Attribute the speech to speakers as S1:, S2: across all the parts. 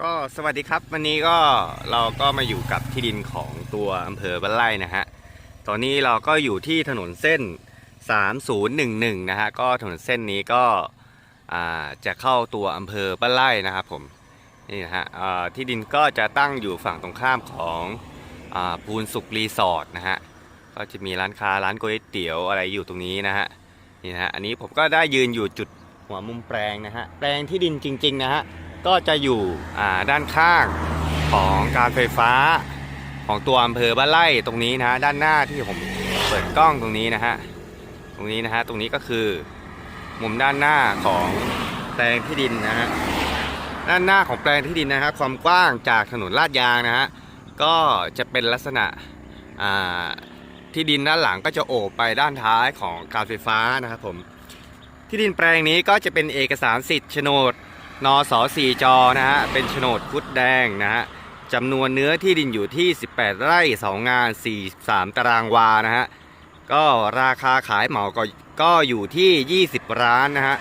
S1: ก็สวัสดีครับวันนี้ก็เราก็มาอยู่กับที่ดินของตัวอำเภอบ้านไร่นะฮะตอนนี้เราก็อยู่ที่ถนนเส้น 3011 นะฮะก็ถนนเส้นนี้ก็จะเข้าตัวอำเภอบ้านไร่นะครับผมนี่นะฮะที่ดินก็จะตั้งอยู่ฝั่งตรงข้ามของอภูนสุขรีสอร์ทนะฮะก็จะมีร้านค้าร้านก๋วยเตี๋ยวอะไรอยู่ตรงนี้นะฮะนี่นะฮะอันนี้ผมก็ได้ยืนอยู่จุดหัวมุมแปลงนะฮะแปลงที่ดินจริง ๆ นะฮะ ก็จะอยู่ด้านข้างของการไฟฟ้าของตัวอำเภอบ้านไร่ตรงนี้นะฮะด้านหน้าที่ผมเปิดกล้องตรงนี้นะฮะตรงนี้นะฮะตรงนี้ก็คือมุมด้านหน้าของแปลงที่ดินนะฮะด้านหน้าของแปลงที่ดินนะฮะความกว้างจากถนนลาดยางนะฮะก็จะเป็นลักษณะที่ดินด้านหลังก็จะโอบไปด้านท้ายของการไฟฟ้านะครับผมที่ดินแปลงนี้ก็จะเป็นเอกสารสิทธิ์โฉนด นสสี่จอนะฮะเป็นโฉนดคุดแดงนะฮะจำนวนเนื้อที่ดินอยู่ที่ 18 ไร่ 2 งาน 43 ตารางวานะฮะก็ราคาขายเหมาก็ก็อยู่ที่ 20 ล้านนะฮะ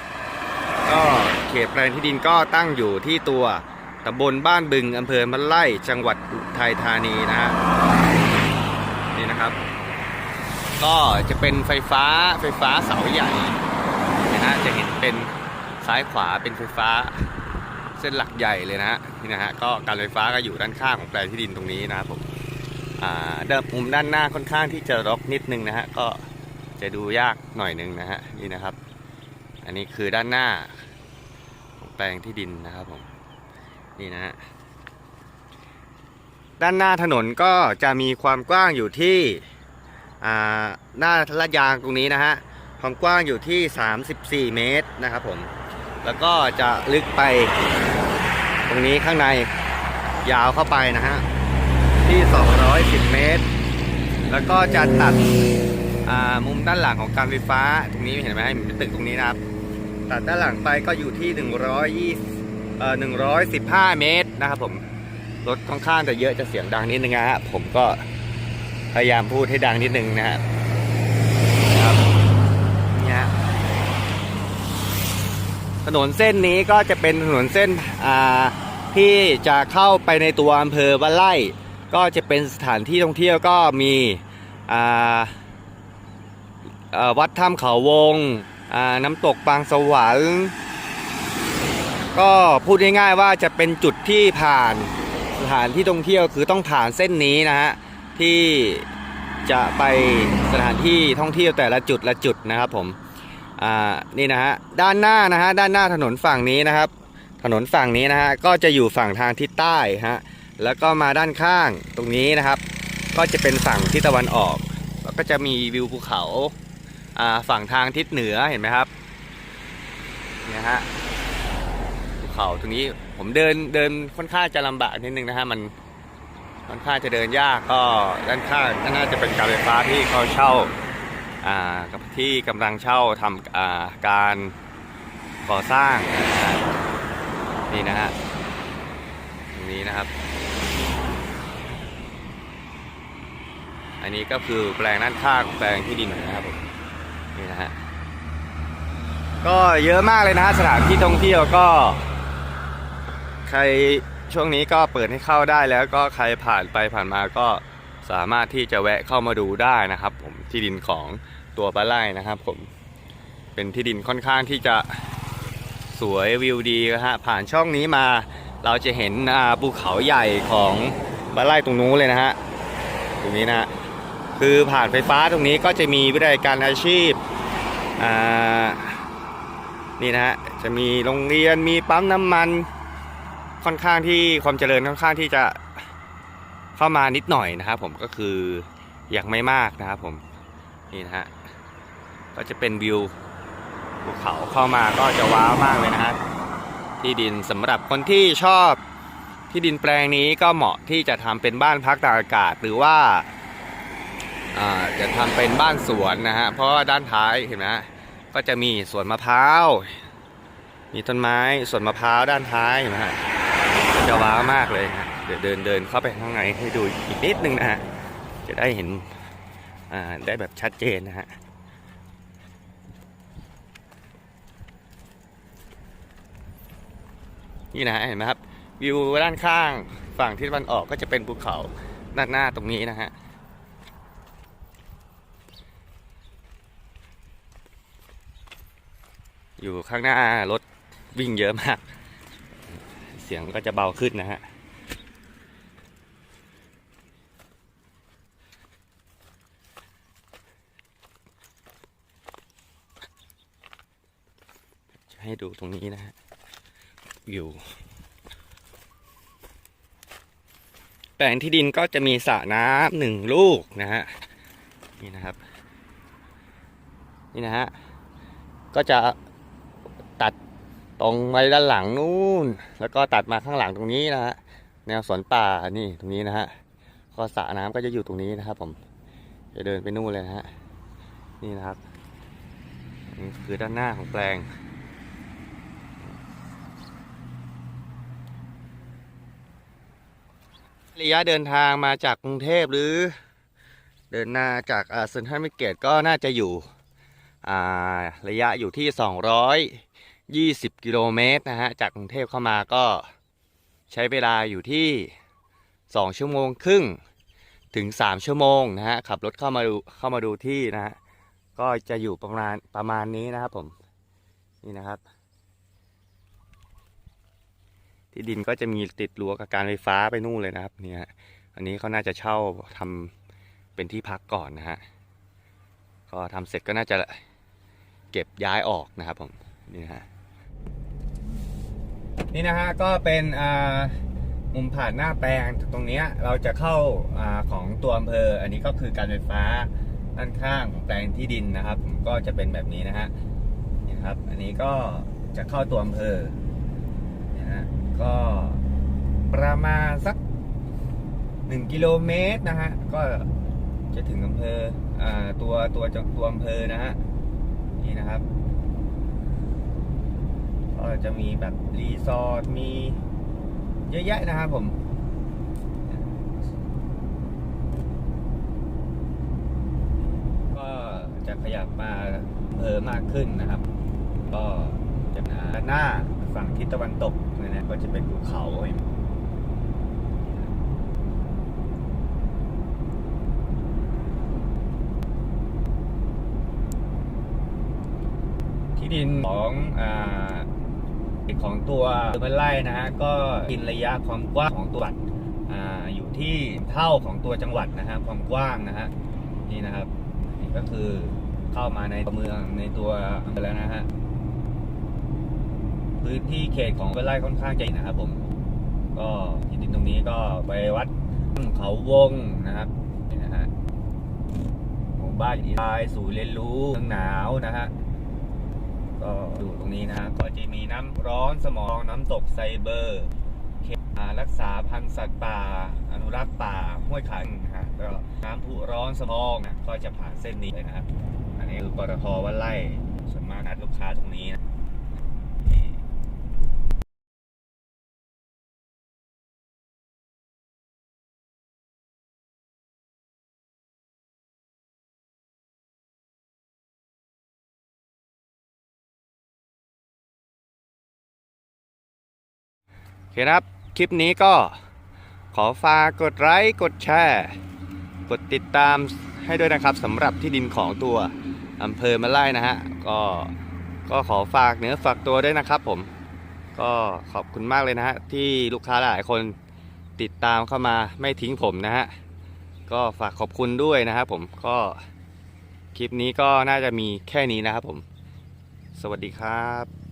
S1: ก็เขตแปลงที่ดินก็ตั้งอยู่ที่ตัวตำบลบ้านบึงอำเภอมันไล่จังหวัดอุทัยธานีนะฮะนี่นะครับ ก็จะเป็นไฟฟ้าไฟฟ้าเสาใหญ่นะฮะจะเห็นเป็น ซ้ายขวาเป็นไฟฟ้า เส้นหลักใหญ่เลยนะฮะนี่นะฮะก็การไฟฟ้าก็อยู่ด้านข้างของแปลงที่ดินตรงนี้นะครับผมอ่าเดิมมุมด้านหน้าค่อนข้างที่จะรกนิดนึงนะฮะก็จะดูยากหน่อยนึงนะฮะนี่นะครับ อันนี้คือด้านหน้าของแปลงที่ดินนะครับผมนี่นะฮะด้านหน้าถนนก็จะมีความกว้างอยู่ที่หน้าลาดยางตรงนี้นะฮะความกว้างอยู่ที่ 34 เมตรนะครับผม แล้วก็จะลึกไป ตรงนี้ข้างในยาวเข้าไปนะฮะ ที่ 210 เมตร แล้วก็จะตัดมุมด้านหลังของการไฟฟ้า ตรงนี้เห็นไหมเป็นตึกตรงนี้นะครับ ตัดด้านหลังไปก็อยู่ที่ 120เอ่อ115 เมตรนะครับผม รถค่อนข้างจะเยอะจะเสียงดังนิดนึงนะฮะ ผมก็พยายามพูดให้ดังนิดนึงนะครับ เนี่ยฮะ ถนนเส้นนี้ก็จะเป็นถนนเส้นที่จะเข้าไปในตัวอำเภอบ้านไร่ก็จะเป็นสถานที่ท่องเที่ยวก็มีวัดถ้ำเขาวงาน้ำตกบางสวรรค์ก็พูดง่ายๆว่าจะเป็นจุดที่ผ่านสถานที่ท่องเที่ยวคือต้องผ่านเส้นนี้นะฮะที่จะไปสถานที่ท่องเที่ยวแต่ละจุดละจุดนะครับผม อ่านี่นะฮะด้านหน้านะฮะด้านหน้าถนนฝั่งนี้นะครับ ถนนฝั่งนี้นะฮะก็จะอยู่ฝั่งทางทิศใต้ฮะแล้วก็มาด้านข้างตรงนี้นะครับ ก็จะเป็นฝั่งทิศตะวันออกแล้วก็จะมีวิวภูเขาอ่าฝั่งทางทิศเหนือเห็นไหมครับเนี่ยฮะภูเขาตรงนี้ผมเดินเดินค่อนข้างจะลำบากนิดนึงนะฮะมันค่อนข้างจะเดินยากก็ด้านข้างก็น่าจะเป็นการไฟฟ้าที่เขาเช่า ที่กำลังเช่าทำการก่อสร้างนี่นะฮะตรงนี้นะครับ อันนี้ก็คือแปลงด้านข้างแปลงที่ดินนะครับผมนี่นะฮะก็เยอะมากเลยนะสถานที่ท่องเที่ยวก็ ใครช่วงนี้ก็เปิดให้เข้าได้แล้วก็ใครผ่านไปผ่านมาก็ สามารถที่จะแวะเข้ามาดูได้นะครับ ผมที่ดินของตัวปลาไล่นะครับ ผมเป็นที่ดินค่อนข้างที่จะสวยวิวดีนะฮะผ่านช่องนี้มาเราจะเห็นภูเขาใหญ่ของปลาไล่ตรงนู้นเลยนะฮะตรงนี้นะฮะคือผ่านไฟฟ้าตรงนี้ก็จะมีวิทยาการอาชีพอ่านี่นะฮะจะมีโรงเรียนมีปั๊มน้ำมันค่อนข้างที่ความเจริญค่อนข้างที่จะ เข้ามานิดหน่อยนะครับ ผมก็คือยังไม่มากนะครับ ผมนี่นะฮะก็จะเป็นวิวภูเขาเข้ามาก็จะว้าวมากเลยนะฮะที่ดินสำหรับคนที่ชอบที่ดินแปลงนี้ก็เหมาะที่จะทำเป็นบ้านพักตากอากาศหรือว่าจะทำเป็นบ้านสวนนะฮะเพราะว่าด้านท้ายเห็นไหมฮะก็จะมีสวนมะพร้าวมีต้นไม้สวนมะพร้าวด้านท้ายเห็นไหมฮะจะว้าวมากเลยนะ เดี๋ยวเดินเดินเข้าไปข้างในให้ดูอีกนิดนึงนะฮะ จะได้เห็นอ่าได้แบบชัดเจนนะฮะนี่นะฮะเห็นไหมครับ วิวด้านข้างฝั่งทิศตะวันออกก็จะเป็นภูเขาด้านหน้าตรงนี้นะฮะอยู่ข้างหน้ารถวิ่งเยอะมาก เสียงก็จะเบาขึ้นนะฮะ จะ ให้ดูตรงนี้นะฮะวิวแปลงที่ดินก็จะมีสระน้ำหนึ่งลูกนะฮะนี่นะครับ นี่นะฮะก็จะตัดตรงไปด้านหลังนู่น แล้วก็ตัดมาข้างหลังตรงนี้นะฮะแนวสวนป่านี่ตรงนี้นะฮะก็สระน้ำก็จะอยู่ตรงนี้นะครับ ผมจะเดินไปนู่นเลยนะฮะนี่นะครับนี่คือด้านหน้าของแปลง ระยะเดินทางมาจากกรุงเทพหรือ เดินหน้าจากเซนทรัลมิเกตก็น่าจะอยู่ระยะอยู่ที่ 220 กิโลเมตรนะฮะ จากกรุงเทพเข้ามาก็ใช้เวลาอยู่ที่ 2 ชั่วโมงครึ่งถึง 3 ชั่วโมงนะฮะ ขับรถเข้ามาดูเข้ามาดูที่นะฮะ ก็จะอยู่ประมาณประมาณนี้นะครับผม นี่นะครับ ที่ดินก็จะมีติดรั้วกับการไฟฟ้าไปนู่นเลยนะครับเนี่ยอันนี้เขาน่าจะเช่าทำเป็นที่พักก่อนนะฮะก็ทำเสร็จก็น่าจะเก็บย้ายออกนะครับผมนี่นะฮะนี่นะฮะก็เป็นมุมผ่านหน้าแปลงตรงนี้เราจะเข้าอาของตัวอำเภอ อันนี้ก็คือการไฟฟ้าด้านข้างของแปลงที่ดินนะครับ ผมก็จะเป็นแบบนี้นะฮะนี่ครับ อันนี้ก็จะเข้าตัวอำเภอนะฮะ ก็ประมาณสักหนึ่งกิโลเมตรนะฮะ ก็จะถึงอำเภออ่าตัวตัวจังตัวอำเภอนะฮะ นี่นะครับ ก็จะมีแบบรีสอร์ทมีเยอะแยะนะครับผมก็จะขยับมาอำเภอมากขึ้นนะครับ ก็จะหน้า ฝั่งทิศตะวันตกเนี่ยนะก็จะเป็นภูเขาที่ดินของอ่าของตัวเป็นไร่นะฮะก็กินระยะความกว้างของตัวจังหวัดออยู่ที่เท่าของตัวจังหวัดนะฮะความกว้างนะฮะนี่นะครับนี่ก็คือเข้ามาในตัวเมืองในตัวอำเภอแล้วนะฮะ พื้นที่เขตของเป็นไร่ค่อนข้างใหญ่นะครับผม ก็ที่ดินตรงนี้ก็ไปวัดเขาวงนะครับนี่นะฮะหมู่บ้านอีไลสู่เรียนรู้เมืองหนาวนะฮะก็อยู่ตรงนี้นะฮะก็จะมีน้ำร้อนสมองน้ำตกไซเบอร์เขตรักษาพันธุ์สัตว์ป่า อนุรักษ์ป่าห้วยขันนะฮะก็น้ำพุร้อนสมองนะก็จะผ่านเส้นนี้เลยนะครับ อันนี้คือปตทวัดไล่ส่วนมากนัดลูกค้าตรงนี้นะ เคนะครับ คลิปนี้ก็ขอฝากกดไลค์กดแชร์ กดติดตามให้ด้วยนะครับสำหรับที่ดินของตัวอำเภอมะไล่นะฮะก็ก็ขอฝากเนื้อฝากตัวด้วยนะครับผมก็ขอบคุณมากเลยนะฮะที่ลูกค้าหลายคนติดตามเข้ามาไม่ทิ้งผมนะฮะก็ฝากขอบคุณด้วยนะครับผมก็คลิปนี้ก็น่าจะมีแค่นี้นะครับผม สวัสดีครับ